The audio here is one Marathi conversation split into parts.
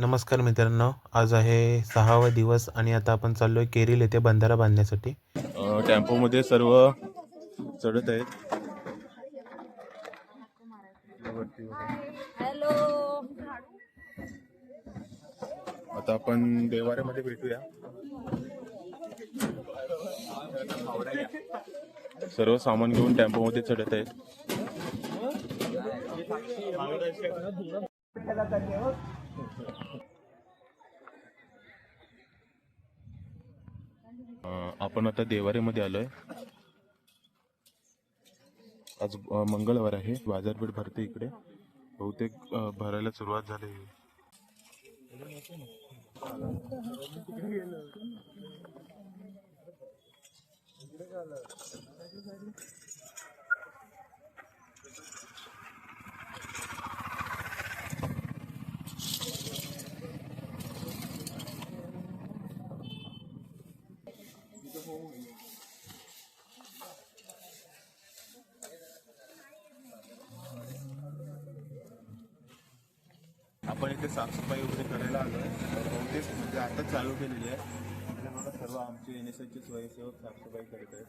नमस्कार मित्रांनो आज आहे सहावा दिवस आणि आता आपण चाललोय केरील येथे बंधारा बांधण्यासाठी. टेम्पोमध्ये सर्व चढत आहेत. आता आपण देवाऱ्यामध्ये भेटूया. सर्व सामान घेऊन टेम्पोमध्ये चढत आहेत. आपण आता देवारेमध्ये आलोय. आज मंगळवार आहे. बाजारपेठ भरते इकडे. बहुतेक भरायला सुरुवात झाली. आपण इथे साफसफाई वगैरे करायला आलो बहुतेक म्हणजे आता चालू केलेली आहे. इकडे बघा सर्व आमचे एन एस एसचे स्वयंसेवक साफसफाई करत आहेत.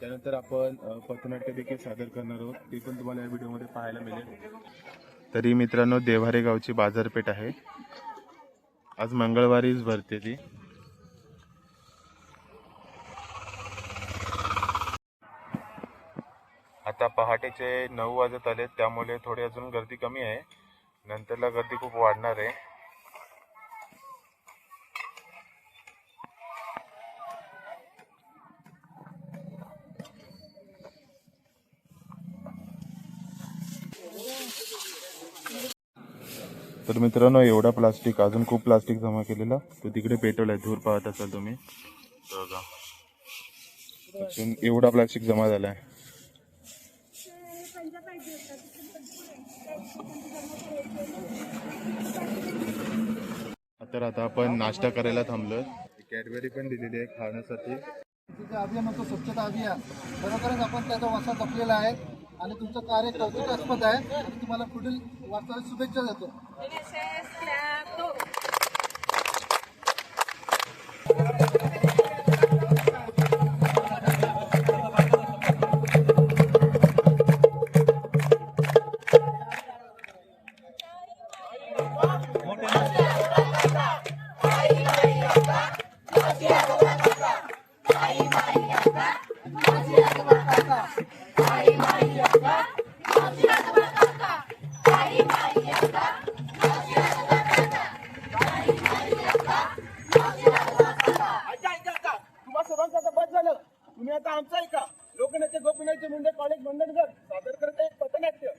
त्यानंतर आपण पथनाट्य देखील सादर करणार आहोत. ते पण तुम्हाला या व्हिडिओमध्ये पाहायला मिळेल. तरी मित्रांनो देवारे गावची बाजारपेठ आहे. आज मंगळवारीच भरते ती. आता पहाटेचे नऊ वाजत आले त्यामुळे थोडी अजून गर्दी कमी आहे. नंतरला गर्दी खूप वाढणार आहे. तर मित्रांनो एवढा प्लास्टिक अजून खूप प्लास्टिक जमा केलेला. तो तिकडे पेटवलाय धूर पाहत असाल तुम्ही. अजून एवढा प्लास्टिक जमा झालाय. तर आता आपण नाश्ता करायला थांबलोय. कॅडबरी पण दिलेली आहे खाण्यासाठी. तिथे अभियान होतं स्वच्छता अभियान खरोखरच आपण त्याचा वसा जपलेला आहे आणि तुमचं कार्य कौतुकास्पद आहे आणि तुम्हाला पुढील वाटचाली शुभेच्छा देतो. आता आमचा आमचं ऐका लोकनेते गोपीनाथचे मुंडे कॉलेज मंडणगड सादर करत एक पथनाट्य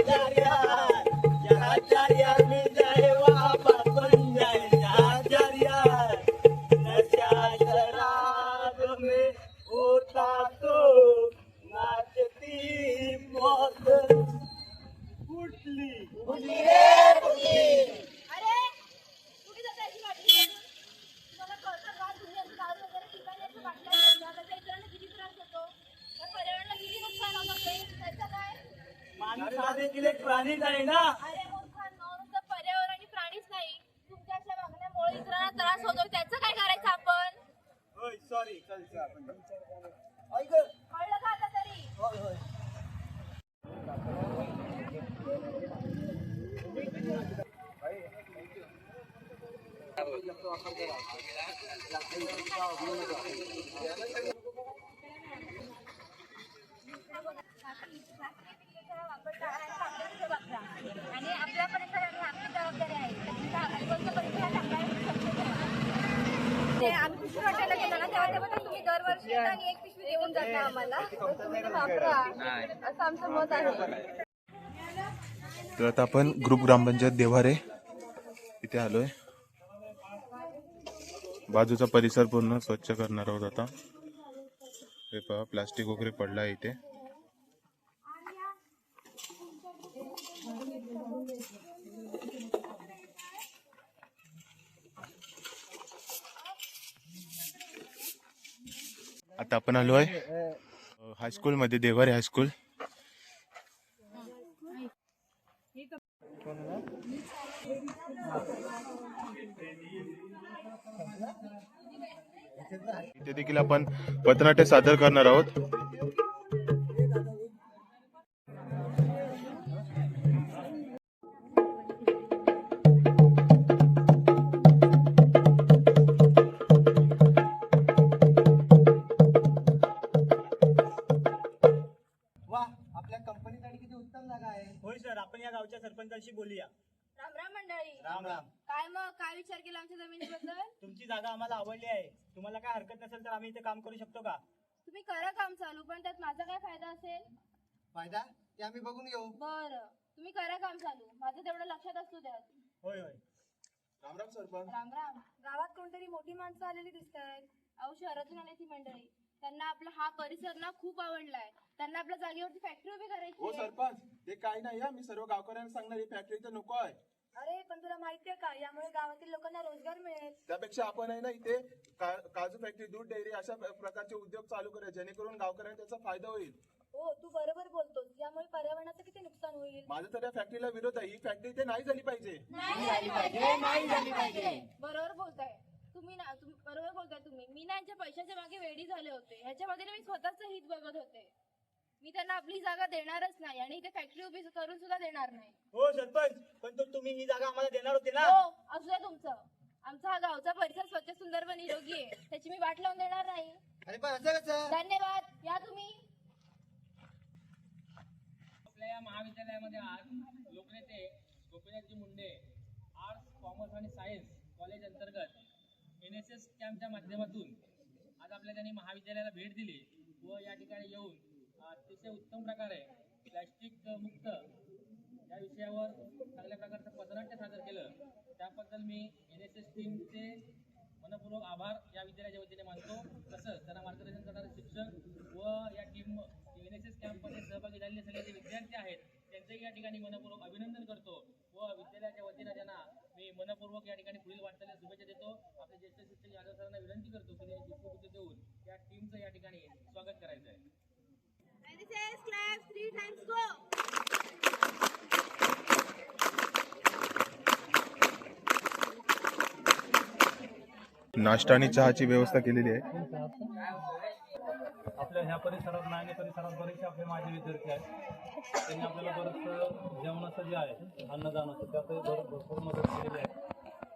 अरे देखील एक प्राणीच आहे ना? अरे मूर्खांनो नुसतं पर्यावरण आणि प्राणीच नाही. तुमच्या अशा वागण्यामुळे इतरांना त्रास होतो. त्याचं काय करायचं आपण? होय सॉरी चल चल आपण ऐक कळलं का आता तरी होय होय प्लास्टिकचा वापर करा प्लास्टिकचा वापर नका. आणि आपल्या परिसराने आपली जबाबदारी आहे त्या आजूबाजूच्या परिसरात आपल्याला ते आम्ही पिशवी वाटायला गेलो ना तेव्हा तेव्हा तुम्ही दरवर्षी येता आणि एक पिशवी देऊन जाता आम्हाला. तर तुम्ही ते वापरा. असं आमचं मत आहे. तर आता आपण ग्रुप ग्रामपंचायत देवारे इथे आलोय. बाजूचा परिसर पूर्ण स्वच्छ करणार आहोत आता. हे पहा प्लास्टिक वगैरे पडलं आहे इथे. आता आपण आलो आहे. हायस्कूलमध्ये देवारे हायस्कूल इथे देखील आपण पथनाट्य सादर करणार आहोत. आहे तुम्हाला काय हरकत नसेल तर आम्ही इथे काम करू शकतो का? तुम्ही करा काम चालू पण त्यात माझा काय फायदा असेल? फायदा? ते आम्ही बघून घेऊ. बरं. तुम्ही करा काम चालू. माझं तेवढं लक्षात असतो त्यात होय होय. रामराम सरपंच. राम राम. गावात कोणतरी मोठी माणसं आलेली दिसत आहेत अहो शहरातून आली ती मंडळी. त्यांना आपला हा परिसर ना खूप आवडलाय. त्यांना आपल्या जागेवरती फॅक्टरी उभी करायची हो आहे. सरपंच. ते काही नाही हा. मी सर्व गावकऱ्यांना सांगणार ही फॅक्टरी तर नको आहे. अरे पण तुला माहितीये का? यामुळे गावातील लोकांना रोजगार मिळेल. त्यापेक्षा आपण आहे ना इथे का- काजू फॅक्टरी दूध डेअरी अशा प्र- प्रकारचे उद्योग चालू करूया जेणेकरून गावकऱ्यांना त्याचा फायदा होईल. हो तू बरोबर बोलतोस. यामुळे पर्यावरणाचं किती नुकसान होईल? माझा तर या फॅक्टरीला विरोध आहे. ही फॅक्टरी इथे नाही झाली पाहिजे. बरोबर बोलताय. तुम्ही ना तुम्ही बरोबर बोलताय तुम्ही. मी ना यांच्या पैशाच्या मागे वेडी झाले होते. ह्याच्यामध्ये ना मी स्वतःच हित बघत होते. मी त्यांना आपली जागा देणारच नाही आणि इथे फॅक्टरी उभी करून सुद्धा देणार नाही. हो सरपंच पण तो- तुम्ही ही जागा आम्हाला देणार होते ना? हो असू द्या तुमचं. आमचा हा गावचा परिसर स्वच्छ सुंदर व निरोगी आहे. त्याची मी वाट लावून देणार नाही. अरे पण असं कसं? धन्यवाद. या तुम्ही. आपल्या या महाविद्यालयामध्ये आज लोकनेते गोपीनाथजी मुंडे आर्ट्स कॉमर्स आणि सायन्स कॉलेज अंतर्गत एन एस एस कॅम्पच्या माध्यमातून आज आपल्या त्यांनी महाविद्यालयाला भेट दिली व या ठिकाणी येऊन अतिशय उत्तम प्रकारे प्लॅस्टिक मुक्त या विषयावर चांगल्या प्रकारचं पथनाट्य सादर केलं. त्याबद्दल मी एन एस एस टीमचे मनपूर्वक आभार या विद्यालयाच्या वतीने मानतो. तसंच त्यांना मार्गदर्शन करणारे शिक्षक व या टीम एन एस एस कॅम्पमध्ये सहभागी झालेले सगळे जे विद्यार्थी आहेत त्यांचंही या ठिकाणी मनपूर्वक अभिनंदन करतो व विद्यालयाच्या वतीनं त्यांना मी मनपूर्वक या ठिकाणी पुढील वाटचालीला शुभेच्छा देतो. आपले ज्येष्ठ शिक्षक यादव सरांना विनंती करतो की त्यांनी पुष्पगुच्छ देऊन या टीमचं या ठिकाणी स्वागत करायचं आहे three times go. नाश्ता आणि चहाची व्यवस्था केलेली आहे. आपल्या ह्या परिसरात नायने परिसरात बरेचसे आपले माझे विद्यार्थी आहेत. त्यांनी आपल्याला बरंच जेवणाचं जे आहे अन्नदानाचं त्यात भर भरपूर मदत केलेली आहे.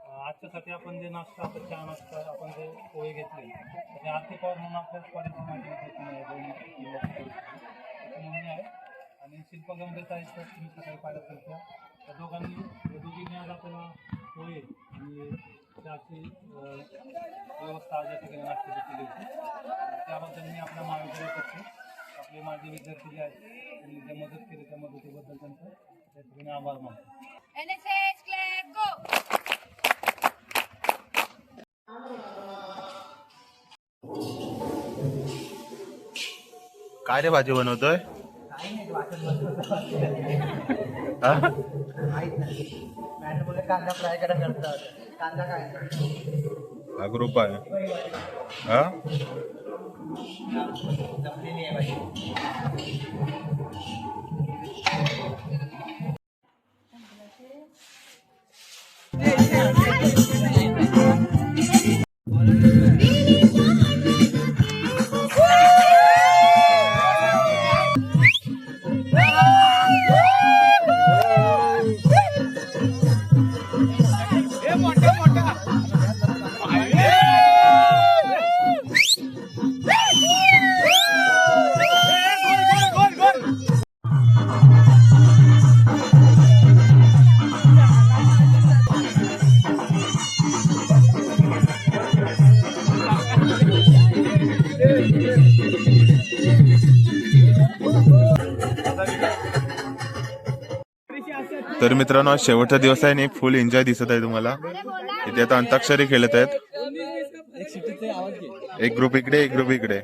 अं, आजच्यासाठी आपण जे नाश्ता आता चहा नाश्ता आपण जे पोहे घेतले तर ते आर्थिक पॉवर म्हणून आपल्याच माझी आहे. आणि युनिव्हर्सिटी त्याची मम्मी आहे आहेत तुम्ही सकाळी पाहिलं तर त्या दोघांनी या दोघींनी आज आपल्याला होय आणि त्याची व्यवस्था आज या ठिकाणी नाश्त्याची केली होती. त्याबद्दल मी आपल्या महाविद्यालयातर्फे आपले माझे विद्यार्थी जे आहेत त्यांनी जे मदत केली त्या मदतीबद्दल त्यांचं त्या ठिकाणी आभार मानतो. काय रे भाजी बनवतोय? हा? मॅडम कांदा फ्राय कांदा काय हा ग्रुप आहे. हा? तर मित्रांनो आज शेवटचा दिवस आहे आणि फुल एन्जॉय दिसत आहे तुम्हाला. इथे आता अंताक्षरी खेळत आहेत. एक ग्रुप इकडे एक ग्रुप इकडे.